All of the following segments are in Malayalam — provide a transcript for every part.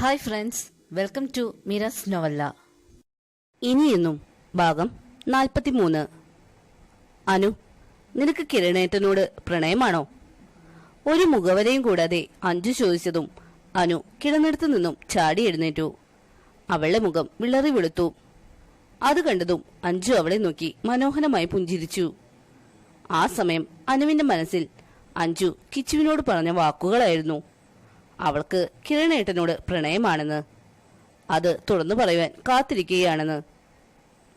ഹായ് ഫ്രണ്ട്സ് വെൽക്കം ടു മിറസ് നോവല്ല ഇനിയെന്നും ഭാഗം നാൽപ്പത്തി മൂന്ന് അനു നിനക്ക് കിരണേട്ടനോട് പ്രണയമാണോ? ഒരു മുഖവരയും കൂടാതെ അഞ്ചു ചോദിച്ചതും അനു കിടന്നിടത്തു നിന്നും ചാടി എഴുന്നേറ്റു. അവളുടെ മുഖം വിളറി വെളുത്തു. അത് കണ്ടതും അഞ്ചു അവളെ നോക്കി മനോഹരമായി പുഞ്ചിരിച്ചു. ആ സമയം അനുവിന്റെ മനസ്സിൽ അഞ്ചു കിച്ചുവിനോട് പറഞ്ഞ വാക്കുകളായിരുന്നു. അവൾക്ക് കിരണേട്ടനോട് പ്രണയമാണെന്ന്. അത് തുറന്നു പറയുവാൻ കാത്തിരിക്കുകയാണെന്ന്.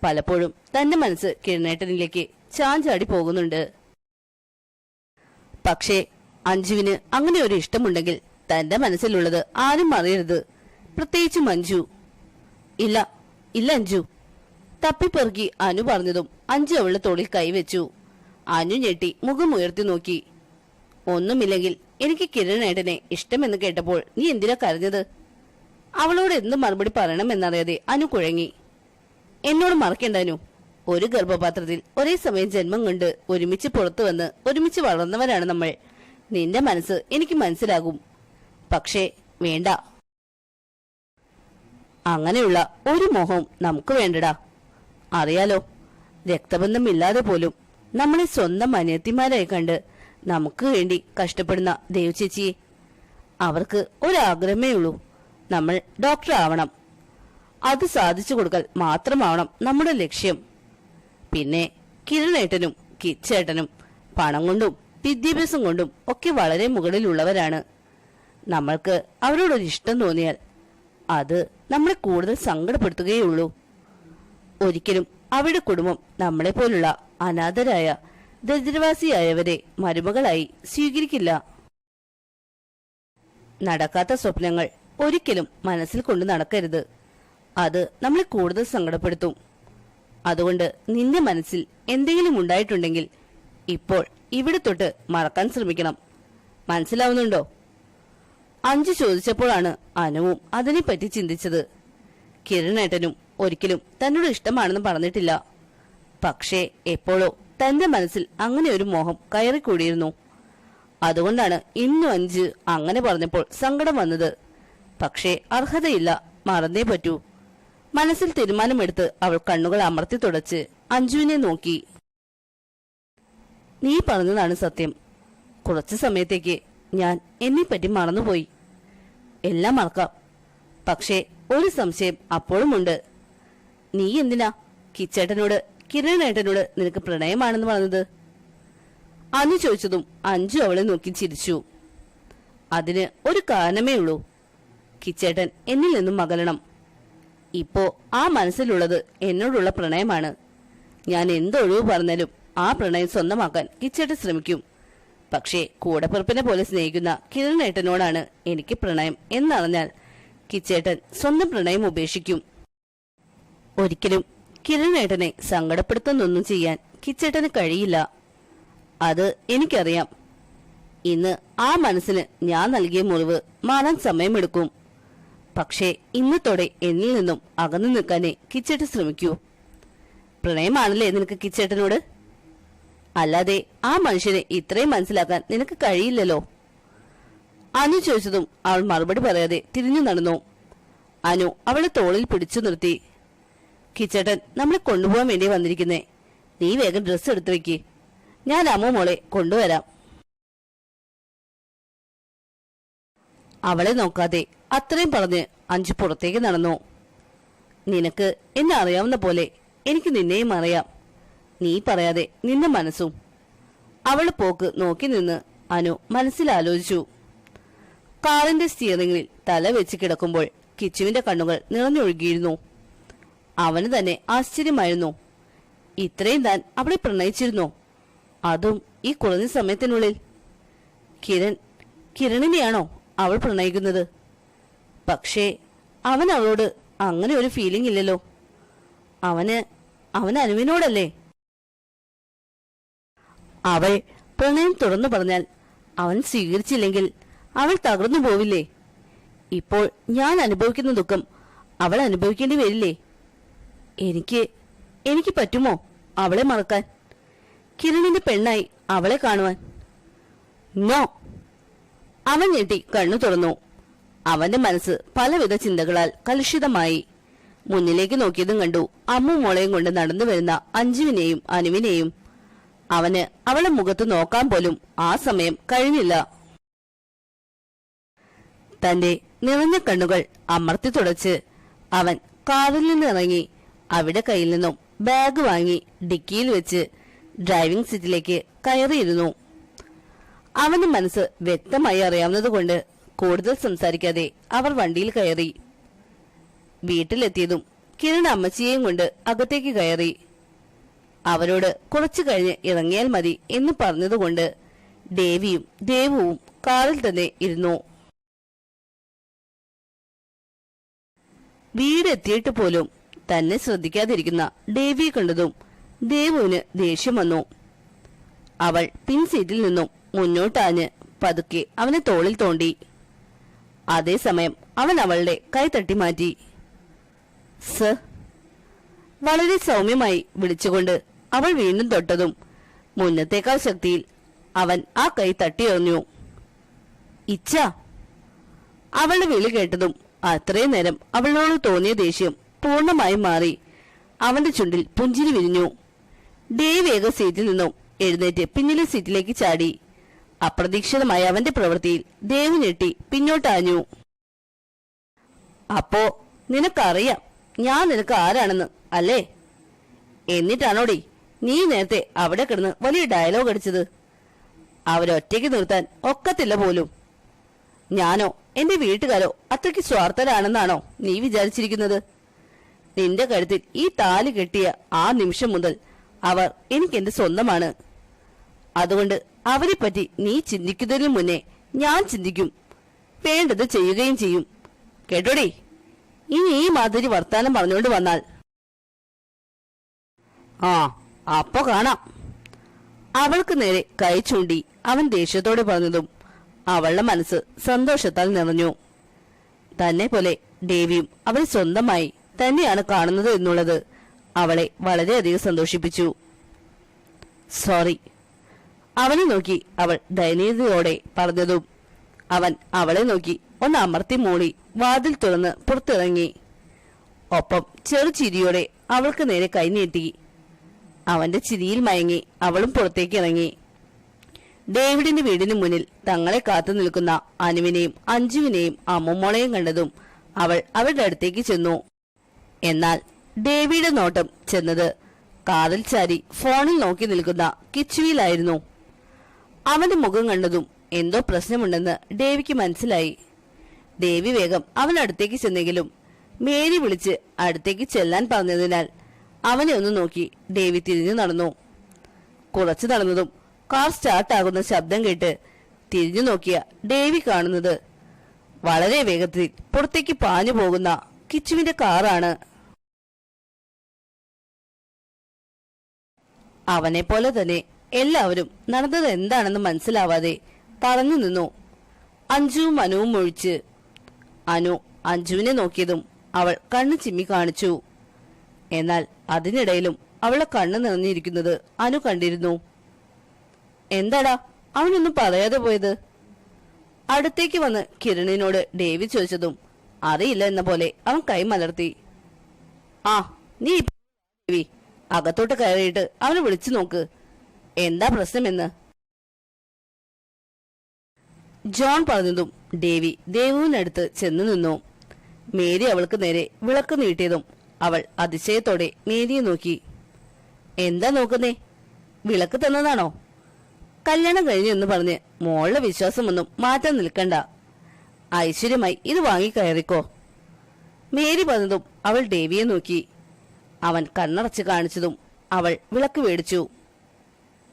പലപ്പോഴും തന്റെ മനസ്സ് കിരണേട്ടനിലേക്ക് ചാഞ്ചാടി പോകുന്നുണ്ട്. പക്ഷേ അഞ്ജുവിന് അങ്ങനെ ഒരു ഇഷ്ടമുണ്ടെങ്കിൽ തന്റെ മനസ്സിലുള്ളത് ആരും അറിയരുത് പ്രത്യേകിച്ച് മഞ്ജു. ഇല്ല ഇല്ല അഞ്ജു. തപ്പിപ്പെറുക്കി അനു പറഞ്ഞതും അഞ്ജു അവളുടെ തോളിൽ കൈവച്ചു. അനു ഞെട്ടി മുഖം ഉയർത്തി നോക്കി. ഒന്നുമില്ലെങ്കിൽ എനിക്ക് കിരണേട്ടനെ ഇഷ്ടമെന്ന് കേട്ടപ്പോൾ നീ എന്തിനാ കരഞ്ഞത്? അവളോട് എന്ത് മറുപടി പറയണമെന്നറിയാതെ അനു കുഴങ്ങി. എന്നോട് മറക്കണ്ട അനു. ഒരു ഗർഭപാത്രത്തിൽ ഒരേ സമയം ജന്മം കൊണ്ട് ഒരുമിച്ച് പുറത്തു വന്ന് ഒരുമിച്ച് വളർന്നവരാണ് നമ്മൾ. നിന്റെ മനസ്സ് എനിക്ക് മനസ്സിലാകും. പക്ഷേ വേണ്ട. അങ്ങനെയുള്ള ഒരു മോഹം നമുക്ക് വേണ്ടടാ. അറിയാലോ രക്തബന്ധമില്ലാതെ പോലും നമ്മളെ സ്വന്തം അനിയത്തിമാരായി കണ്ട് നമുക്ക് വേണ്ടി കഷ്ടപ്പെടുന്ന ദേവചേച്ചി അവർക്ക് ഒരാഗ്രഹമേ ഉള്ളൂ. നമ്മൾ ഡോക്ടർ ആവണം. അത് സാധിച്ചു കൊടുക്കൽ മാത്രമാവണം നമ്മുടെ ലക്ഷ്യം. പിന്നെ കിരണേട്ടനും കിച്ചേട്ടനും പണം കൊണ്ടും വിദ്യാഭ്യാസം കൊണ്ടും ഒക്കെ വളരെ മുകളിലുള്ളവരാണ്. നമ്മൾക്ക് അവരോടൊരു ഇഷ്ടം തോന്നിയാൽ അത് നമ്മളെ കൂടുതൽ സങ്കടപ്പെടുത്തുകയുള്ളൂ ഒരിക്കലും അവരുടെ കുടുംബം നമ്മളെ പോലുള്ള അനാഥരായ ദരിദ്രവാസിയായവരെ മരുമകളായി സ്വീകരിക്കില്ല. നടക്കാത്ത സ്വപ്നങ്ങൾ ഒരിക്കലും മനസ്സിൽ കൊണ്ട് നടക്കരുത്. അത് നമ്മളെ കൂടുതൽ സങ്കടപ്പെടുത്തും. അതുകൊണ്ട് നിന്റെ മനസ്സിൽ എന്തെങ്കിലും ഉണ്ടായിട്ടുണ്ടെങ്കിൽ ഇപ്പോൾ ഇവിടെ തൊട്ട് മറക്കാൻ ശ്രമിക്കണം. മനസ്സിലാവുന്നുണ്ടോ? അഞ്ചു ചോദിച്ചപ്പോഴാണ് അനുവും അതിനെപ്പറ്റി ചിന്തിച്ചത്. കിരണേട്ടനും ഒരിക്കലും തന്നോട് ഇഷ്ടമാണെന്ന് പറഞ്ഞിട്ടില്ല. പക്ഷേ എപ്പോഴോ തന്റെ മനസ്സിൽ അങ്ങനെ ഒരു മോഹം കയറിക്കൂടിയിരുന്നു. അതുകൊണ്ടാണ് ഇന്നു അഞ്ച് അങ്ങനെ പറഞ്ഞപ്പോൾ സങ്കടം വന്നത്. പക്ഷേ അർഹതയില്ല മറന്നേ പറ്റൂ. മനസ്സിൽ തീരുമാനമെടുത്ത് അവൾ കണ്ണുകൾ അമർത്തി തുടച്ച് അഞ്ജുവിനെ നോക്കി. നീ പറഞ്ഞതാണ് സത്യം. കുറച്ചു സമയത്തേക്ക് ഞാൻ എന്നെപ്പറ്റി മറന്നുപോയി. എല്ലാം മറക്കാം. പക്ഷേ ഒരു സംശയം അപ്പോഴുമുണ്ട്. നീ എന്തിനാ കിച്ചേട്ടനോട് കിരണേട്ടനോട് നിനക്ക് പ്രണയമാണെന്ന് പറഞ്ഞത്? അനു ചോദിച്ചതും അഞ്ചു അവളെ നോക്കി ചിരിച്ചു. അതിന് ഒരു കാരണമേ ഉള്ളൂ. കിച്ചേട്ടൻ എന്നിൽ നിന്നും മകലണം ഇപ്പോ ആ മനസ്സിലുള്ളത് എന്നോടുള്ള പ്രണയമാണ്. ഞാൻ എന്തൊഴിവ് പറഞ്ഞാലും ആ പ്രണയം സ്വന്തമാക്കാൻ കിച്ചേട്ടൻ ശ്രമിക്കും. പക്ഷേ കൂടപ്പിറപ്പിനെ പോലെ സ്നേഹിക്കുന്ന കിരണേട്ടനോടാണ് എനിക്ക് പ്രണയം എന്നറിഞ്ഞാൽ കിച്ചേട്ടൻ സ്വന്തം പ്രണയം ഉപേക്ഷിക്കും. ഒരിക്കലും കിരണേട്ടനെ സങ്കടപ്പെടുത്തുന്നൊന്നും ചെയ്യാൻ കിച്ചേട്ടന് കഴിയില്ല. അത് എനിക്കറിയാം. ഇന്ന് ആ മനസ്സിന് ഞാൻ നൽകിയ മുറിവ് മാറാൻ സമയമെടുക്കും. പക്ഷേ ഇന്നത്തോടെ എന്നിൽ നിന്നും അകന്നു നിൽക്കാനെ കിച്ചേട്ടൻ ശ്രമിക്കൂ. പ്രണയമാണല്ലേ നിനക്ക് കിച്ചേട്ടനോട്? അല്ലാതെ ആ മനുഷ്യനെ ഇത്രയും മനസ്സിലാക്കാൻ നിനക്ക് കഴിയില്ലല്ലോ. അനു ചോദിച്ചതും അവൾ മറുപടി പറയാതെ തിരിഞ്ഞു നടന്നു. അനു അവളെ തോളിൽ പിടിച്ചു നിർത്തി. കിച്ചേട്ടൻ നമ്മളെ കൊണ്ടുപോകാൻ വേണ്ടി വന്നിരിക്കുന്നേ. നീ വേഗം ഡ്രസ്സ് എടുത്തു വെക്ക്. ഞാൻ അമ്മ മോളെ കൊണ്ടുവരാം. അവളെ നോക്കാതെ അത്രയും പറഞ്ഞ് അഞ്ചു പുറത്തേക്ക് നടന്നു. നിനക്ക് എന്നെ അറിയാവുന്ന പോലെ എനിക്ക് നിന്നെയും അറിയാം. നീ പറയാതെ നിന്റെ മനസ്സും. അവൾ പോക്ക് നോക്കി നിന്ന് അനു മനസ്സിലാലോചിച്ചു. കാറിന്റെ സ്റ്റിയറിംഗിൽ തല വെച്ച് കിടക്കുമ്പോൾ കിച്ചുവിന്റെ കണ്ണുകൾ നിറഞ്ഞൊഴുകിയിരുന്നു. അവന് തന്നെ ആശ്ചര്യമായിരുന്നു. ഇത്രയും താൻ അവളെ പ്രണയിച്ചിരുന്നു? അതും ഈ കുറഞ്ഞ സമയത്തിനുള്ളിൽ. കിരൺ കിരണിനെയാണോ അവൾ പ്രണയിക്കുന്നത്? പക്ഷേ അവൻ അവളോട് അങ്ങനെ ഒരു ഫീലിംഗ് ഇല്ലല്ലോ. അവന് അവൻ അനുവിനോടല്ലേ? അവൾ പ്രണയം തുറന്നു പറഞ്ഞാൽ അവൻ സ്വീകരിച്ചില്ലെങ്കിൽ അവൾ തകർന്നു പോവില്ലേ? ഇപ്പോൾ ഞാൻ അനുഭവിക്കുന്ന ദുഃഖം അവൾ അനുഭവിക്കേണ്ടി വരില്ലേ? എനിക്ക് എനിക്ക് പറ്റുമോ അവളെ മറക്കാൻ? കിരണിന്റെ പെണ്ണായി അവളെ കാണുവാൻ. നോ. അവൻ ഞെട്ടി കണ്ണു തുറന്നു. അവന്റെ മനസ്സ് പലവിധ ചിന്തകളാൽ കലുഷിതമായി. മുന്നിലേക്ക് നോക്കിയതും കണ്ടു അമ്മു മോളെയും കൊണ്ട് നടന്നു വരുന്ന അഞ്ജുവിനെയും അനുവിനെയും. അവന് അവളെ മുഖത്ത് നോക്കാൻ പോലും ആ സമയം കഴിഞ്ഞില്ല. തന്റെ നിറഞ്ഞ കണ്ണുകൾ അമർത്തി തുടച്ച് അവൻ കാറിൽ നിന്ന് ഇറങ്ങി അവിടെ കയ്യിൽ നിന്നും ബാഗ് വാങ്ങി ഡിക്കിയിൽ വെച്ച് ഡ്രൈവിംഗ് സീറ്റിലേക്ക് കയറിയിരുന്നു. അവന്റെ മനസ്സ് വ്യക്തമായി അറിയാവുന്നതുകൊണ്ട് കൂടുതൽ സംസാരിക്കാതെ അവർ വണ്ടിയിൽ കയറി. വീട്ടിലെത്തിയതും കിരൺ അമ്മച്ചിയെയും കൊണ്ട് അകത്തേക്ക് കയറി. അവരോട് കുറച്ചു കഴിഞ്ഞ് ഇറങ്ങിയാൽ മതി എന്ന് പറഞ്ഞതുകൊണ്ട് ദേവിയും ദേവുവും കാറിൽ തന്നെ ഇരുന്നു. വീടെത്തിയിട്ട് പോലും തന്നെ ശ്രദ്ധിക്കാതിരിക്കുന്ന ദേവിയെ കണ്ടതും ദേവുവിന് ദേഷ്യം വന്നു. അവൾ പിൻസീറ്റിൽ നിന്നും മുന്നോട്ടാഞ്ഞ് പതുക്കെ അവനെ തോളിൽ തോണ്ടി. അതേസമയം അവൻ അവളുടെ കൈ തട്ടി മാറ്റി. സ വളരെ സൗമ്യമായി വിളിച്ചുകൊണ്ട് അവൾ വീണ്ടും തൊട്ടതും മുന്നത്തേക്കാൾ ശക്തിയിൽ അവൻ ആ കൈ തട്ടിയെറിഞ്ഞു ഇച്ഛ അവളുടെ വിളി കേട്ടതും അത്രയും നേരം അവളോട് തോന്നിയ ദേഷ്യം പൂർണമായും മാറി. അവന്റെ ചുണ്ടിൽ പുഞ്ചിരി വിരിഞ്ഞു. ഡേവ് ഏക സീറ്റിൽ നിന്നും എഴുന്നേറ്റ് പിന്നിലെ സീറ്റിലേക്ക് ചാടി. അപ്രതീക്ഷിതമായ അവന്റെ പ്രവൃത്തിയിൽ ദേവ് ഞെട്ടി പിന്നോട്ടാഞ്ഞു. അപ്പോ നിനക്കറിയാം ഞാൻ നിനക്ക് ആരാണെന്ന് അല്ലേ? എന്നിട്ടാണോടി നീ നേരത്തെ അവിടെ കിടന്ന് വലിയ ഡയലോഗ് അടിച്ചത്? അവരൊറ്റയ്ക്ക് നിർത്താൻ ഒക്കത്തില്ല പോലും. ഞാനോ എന്റെ വീട്ടുകാരോ അത്രയ്ക്ക് സ്വാർത്ഥരാണെന്നാണോ നീ വിചാരിച്ചിരിക്കുന്നത്? നിന്റെ കഴുത്തിൽ ഈ താലി കെട്ടിയ ആ നിമിഷം മുതൽ അവർ എനിക്ക് എന്റെ സ്വന്തമാണ്. അതുകൊണ്ട് അവരെ പറ്റി നീ ചിന്തിക്കുന്നതിന് മുന്നേ ഞാൻ ചിന്തിക്കും. വേണ്ടത് ചെയ്യുകയും ചെയ്യും. കേട്ടോടി? ഇനി ഈ മാതിരി വർത്താനം പറഞ്ഞുകൊണ്ട് വന്നാൽ. ആ അപ്പൊ കാണാം. അവൾക്ക് നേരെ കൈ ചൂണ്ടി അവൻ ദേഷ്യത്തോടെ പറഞ്ഞതും അവളുടെ മനസ്സ് സന്തോഷത്താൽ നിറഞ്ഞു. തന്നെ പോലെ ദേവിയും അവൾ സ്വന്തമായി തന്നെയാണ് കാണുന്നത് എന്നുള്ളത് അവളെ വളരെയധികം സന്തോഷിപ്പിച്ചു. സോറി അവനെ നോക്കി അവൾ ദയനീയതയോടെ പറഞ്ഞതും അവൻ അവളെ നോക്കി ഒന്ന് അമർത്തി മൂളി വാതിൽ തുറന്ന് പുറത്തിറങ്ങി. ഒപ്പം ചെറു ചിരിയോടെ അവൾക്ക് നേരെ കൈനീട്ടി അവന്റെ ചിരിയിൽ മയങ്ങി അവളും പുറത്തേക്ക് ഇറങ്ങി. ഡേവിഡിന്റെ വീടിന് മുന്നിൽ തങ്ങളെ കാത്തു നിൽക്കുന്ന അനുവിനെയും അഞ്ജുവിനെയും അമ്മുമോളെയും കണ്ടതും അവൾ അവരുടെ അടുത്തേക്ക് ചെന്നു. എന്നാൽ ഡേവിയുടെ നോട്ടം ചെന്നത് കാറിൽ ചാരി ഫോണിൽ നോക്കി നിൽക്കുന്ന കിച്ചുവിലായിരുന്നു. അവന്റെ മുഖം കണ്ടതും എന്തോ പ്രശ്നമുണ്ടെന്ന് ഡേവിക്ക് മനസ്സിലായി. ദേവി വേഗം അവനടുത്തേക്ക് ചെന്നെങ്കിലും മേരി വിളിച്ച് അടുത്തേക്ക് ചെല്ലാൻ പറഞ്ഞതിനാൽ അവനെ ഒന്ന് നോക്കി ദേവി തിരിഞ്ഞു നടന്നു. കുറച്ചു നടന്നതും കാർ സ്റ്റാർട്ടാകുന്ന ശബ്ദം കേട്ട് തിരിഞ്ഞു നോക്കിയ ദേവി കാണുന്നത് വളരെ വേഗത്തിൽ പുറത്തേക്ക് പാഞ്ഞു പോകുന്ന കിച്ചുവിന്റെ കാറാണ്. അവനെ പോലെ തന്നെ എല്ലാവരും നടന്നത് എന്താണെന്ന് മനസ്സിലാവാതെ പറഞ്ഞു നിന്നു. അഞ്ജുവും അനുവും ഒഴിച്ച് അനു അഞ്ജുവിനെ നോക്കിയതും അവൾ കണ്ണു ചിമ്മി കാണിച്ചു. എന്നാൽ അതിനിടയിലും അവളെ കണ്ണു നിറഞ്ഞിരിക്കുന്നത് അനു കണ്ടിരുന്നു. എന്താടാ അവനൊന്നും പറയാതെ പോയത്? അടുത്തേക്ക് വന്ന് കിരണിനോട് ഡേവി ചോദിച്ചതും അറിയില്ല എന്ന പോലെ അവൻ കൈമലർത്തി. ആ നീ ഡേവി അകത്തോട്ട് കയറിയിട്ട് അവനെ വിളിച്ചു നോക്ക്. എന്താ പ്രശ്നമെന്ന്? ജോൺ പറഞ്ഞതും ദേവി ദേവുവിനടുത്ത് ചെന്നു നിന്നു. മേരി അവൾക്ക് നേരെ വിളക്ക് നീട്ടിയതും അവൾ അതിശയത്തോടെ മേരിയെ നോക്കി. എന്താ നോക്കുന്നേ? വിളക്ക് തന്നതാണോ? കല്യാണം കഴിഞ്ഞു എന്ന് പറഞ്ഞ് മോളുടെ വിശ്വാസമൊന്നും മാറ്റാൻ നിൽക്കണ്ട. ഐശ്വര്യമായി ഇത് വാങ്ങി കയറിക്കോ. മേരി പറഞ്ഞതും അവൾ ദേവിയെ നോക്കി. അവൻ കണ്ണടച്ച് കാണിച്ചതും അവൾ വിളക്ക് മേടിച്ചു.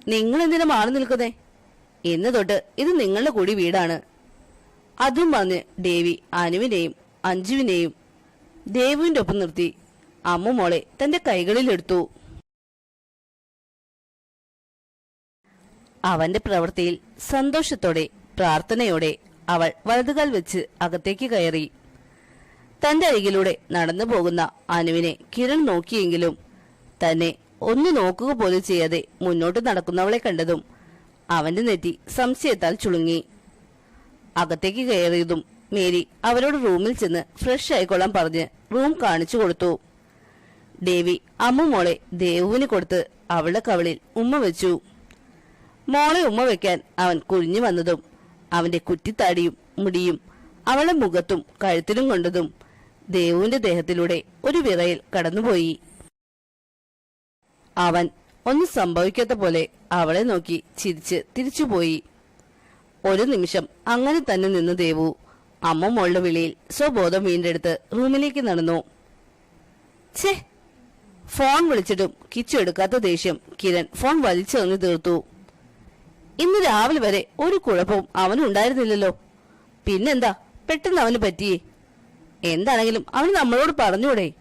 നിങ്ങൾ എന്തിനാ മാറി നിൽക്കുന്നേ? ഇന്ന് തൊട്ട് ഇത് നിങ്ങളുടെ കൂടി വീടാണ്. അതും പറഞ്ഞ് ദേവി അനുവിനെയും അഞ്ജുവിനെയും ദേവുവിന്റെ ഒപ്പം നിർത്തി. അമ്മ മോളെ തന്റെ കൈകളിലെടുത്തു അവന്റെ പ്രവൃത്തിയിൽ സന്തോഷത്തോടെ പ്രാർത്ഥനയോടെ അവൾ വലതുകാൽ വെച്ച് അകത്തേക്ക് കയറി. തന്റെ അരികിലൂടെ നടന്നു പോകുന്ന അനുവിനെ കിരൺ നോക്കിയെങ്കിലും തന്നെ ഒന്ന് നോക്കുക പോലും ചെയ്യാതെ മുന്നോട്ട് നടക്കുന്നവളെ കണ്ടതും അവന്റെ നെറ്റി സംശയത്താൽ ചുളുങ്ങി. അകത്തേക്ക് കയറിയതും മേരി അവരോട് റൂമിൽ ചെന്ന് ഫ്രഷ് ആയിക്കൊള്ളാൻ പറഞ്ഞ് റൂം കാണിച്ചു കൊടുത്തു. ദേവി അമ്മു മോളെ ദേവുവിന് കൊടുത്ത് അവളുടെ കവളിൽ ഉമ്മ വെച്ചു. മോളെ ഉമ്മ വെക്കാൻ അവൻ കുനിഞ്ഞു വന്നതും അവന്റെ കുറ്റിത്താടിയും മുടിയും അവളുടെ മുഖത്തും കഴുത്തിലും കൊണ്ടതും ദേവുവിന്റെ ദേഹത്തിലൂടെ ഒരു വിറയിൽ കടന്നുപോയി. അവൻ ഒന്നും സംഭവിക്കാത്ത പോലെ അവളെ നോക്കി ചിരിച്ച് തിരിച്ചുപോയി. ഒരു നിമിഷം അങ്ങനെ തന്നെ നിന്ന് ദേവു. അമ്മ മോളുടെ വിളിയിൽ സ്വബോധം വീണ്ടെടുത്ത് റൂമിലേക്ക് നടന്നു. ഛേ ഫോൺ വിളിച്ചിട്ടും കിച്ചു എടുക്കാത്ത ദേഷ്യം കിരൺ ഫോൺ വലിച്ചെറിഞ്ഞു തീർത്തു. ഇന്ന് രാവിലെ വരെ ഒരു കുഴപ്പവും അവനുണ്ടായിരുന്നില്ലല്ലോ പിന്നെന്താ? പെട്ടെന്ന് അവന് പറ്റിയേ? എന്താണെങ്കിലും അവൻ നമ്മളോട് പറഞ്ഞൂടെ.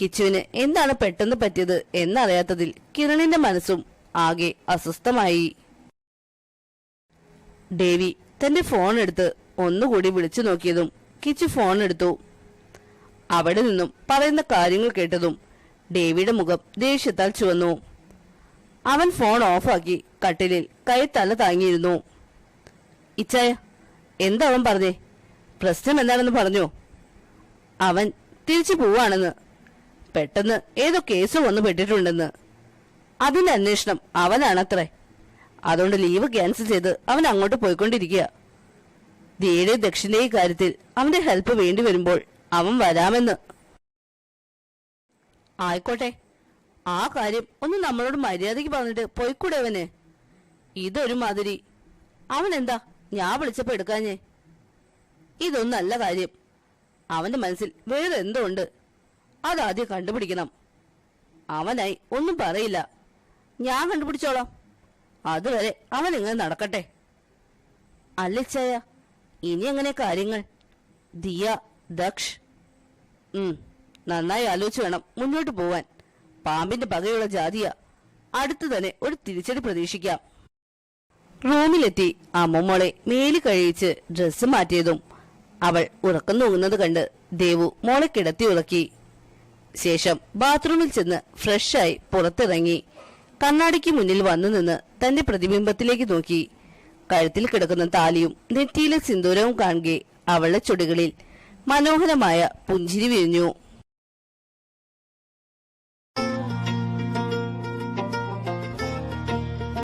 കിച്ചുവിന് എന്താണ് പെട്ടെന്ന് പറ്റിയത് എന്നറിയാത്തതിൽ കിരണിന്റെ മനസ്സും ആകെ അസ്വസ്ഥമായി. ഡേവി തന്റെ ഫോൺ എടുത്ത് ഒന്നുകൂടി വിളിച്ചു നോക്കിയതും കിച്ചു ഫോൺ എടുത്തു. അവിടെ നിന്നും പറയുന്ന കാര്യങ്ങൾ കേട്ടതും ഡേവിയുടെ മുഖം ദേഷ്യത്താൽ ചുവന്നു. അവൻ ഫോൺ ഓഫാക്കി കട്ടിലിൽ കൈ തല താങ്ങിയിരുന്നു. ഇച്ചായ എന്താ പറഞ്ഞേ? പ്രശ്നം എന്താണെന്ന് പറഞ്ഞോ? അവൻ തിരിച്ചു പോവാണെന്ന്. പെട്ടെന്ന് ഏതോ കേസ് വന്നു പെട്ടിട്ടുണ്ടെന്ന്. അതിന്റെ അന്വേഷണം അവനാണത്രേ. അതുകൊണ്ട് ലീവ് ക്യാൻസൽ ചെയ്ത് അവൻ അങ്ങോട്ട് പോയിക്കൊണ്ടിരിക്കുക. ധീരെ ദക്ഷിണയുടെ കാര്യത്തിൽ അവന്റെ ഹെൽപ്പ് വേണ്ടി വരുമ്പോൾ അവൻ വരാമെന്ന്. ആയിക്കോട്ടെ. ആ കാര്യം ഒന്ന് നമ്മളോട് മര്യാദയ്ക്ക് പറഞ്ഞിട്ട് പോയിക്കൂടെ അവന്. ഇതൊരു മാതിരി അവൻ എന്താ ഞാൻ വിളിച്ചപ്പോ എടുക്കാഞ്ഞേ. ഇതൊന്നല്ല കാര്യം. അവന്റെ മനസ്സിൽ വേറെ എന്തോ ഉണ്ട്. അതാദ്യം കണ്ടുപിടിക്കണം. അവനായി ഒന്നും പറയില്ല. ഞാൻ കണ്ടുപിടിച്ചോളാം. അതുവരെ അവൻ ഇങ്ങനെ നടക്കട്ടെ. അല്ലച്ചായ ഇനി എങ്ങനെ കാര്യങ്ങൾ? ദിയ ദക്ഷ്. നന്നായി ആലോചിച്ച് വേണം മുന്നോട്ട് പോവാൻ. പാമ്പിന്റെ പകയുള്ള ജാതിയ. അടുത്തു തന്നെ ഒരു തിരിച്ചടി പ്രതീക്ഷിക്കാം. റൂമിലെത്തി അമ്മമ്മോളെ മേലി കഴിയിച്ച് ഡ്രസ്സ് മാറ്റിയതും അവൾ ഉറക്കം തൂങ്ങുന്നത് കണ്ട് ദേവു മോളെ കിടത്തി ഉറക്കി. ശേഷം ബാത്റൂമിൽ ചെന്ന് ഫ്രഷായി പുറത്തിറങ്ങി. കണ്ണാടിക്ക് മുന്നിൽ വന്നു നിന്ന് തന്റെ പ്രതിബിംബത്തിലേക്ക് നോക്കി. കഴുത്തിൽ കിടക്കുന്ന താലിയും നെറ്റിയിലെ സിന്ദൂരവും കാണുകെ അവളുടെ ചുടികളിൽ മനോഹരമായ പുഞ്ചിരി വിരിഞ്ഞു.